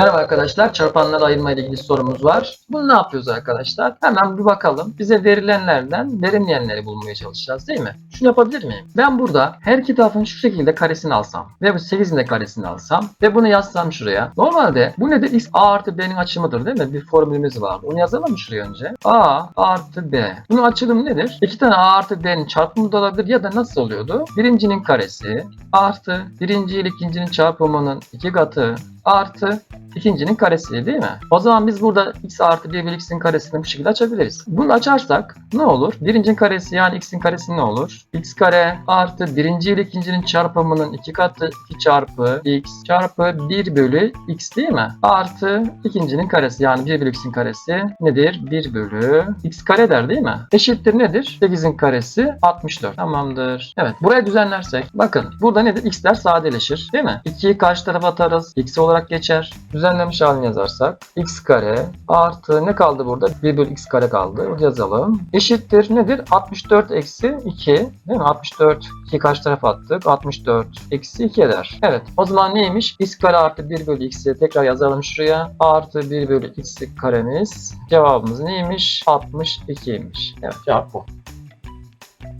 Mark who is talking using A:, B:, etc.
A: Merhaba arkadaşlar, çarpanlar ayırma ile ilgili sorumuz var. Bunu ne yapıyoruz arkadaşlar? Hemen bir bakalım. Bize verilenlerden verilmeyenleri bulmaya çalışacağız değil mi? Şunu yapabilir miyim? Ben burada her iki tarafın şu şekilde karesini alsam ve bu 8'in de karesini alsam ve bunu yazsam şuraya. Normalde bu nedir? X A artı B'nin açımıdır değil mi? Bir formülümüz var. Onu yazalım mı şuraya önce? A artı B. Bunun açılımı nedir? İki tane A artı B'nin çarpımı da olabilir ya da nasıl oluyordu? Birincinin karesi artı birinci ile ikincinin çarpımının iki katı artı ikincinin karesi değil mi? O zaman biz burada x artı 1 bölü x'in karesini bu şekilde açabiliriz. Bunu açarsak ne olur? Birincinin karesi yani x'in karesi ne olur? x kare artı birinci ile ikincinin çarpımının iki katı 2 çarpı x çarpı 1 bölü x değil mi? Artı ikincinin karesi yani 1 bölü x'in karesi nedir? 1 bölü x kare der değil mi? Eşittir nedir? 8'in karesi 64. Tamamdır. Evet buraya düzenlersek bakın burada nedir? x'ler sadeleşir değil mi? 2'yi karşı tarafa atarız. x olarak geçer. Düzenlemiş halini yazarsak x kare artı ne kaldı burada? 1 bölü x kare kaldı. Onu yazalım. Eşittir nedir? 64 eksi 2 değil mi? 64 2 karşı tarafa attık. 64 eksi 2 eder. Evet. O zaman neymiş? x kare artı 1 bölü x'i tekrar yazalım şuraya. Artı 1 bölü x karemiz. Cevabımız neymiş? 62'ymiş. Evet cevap bu.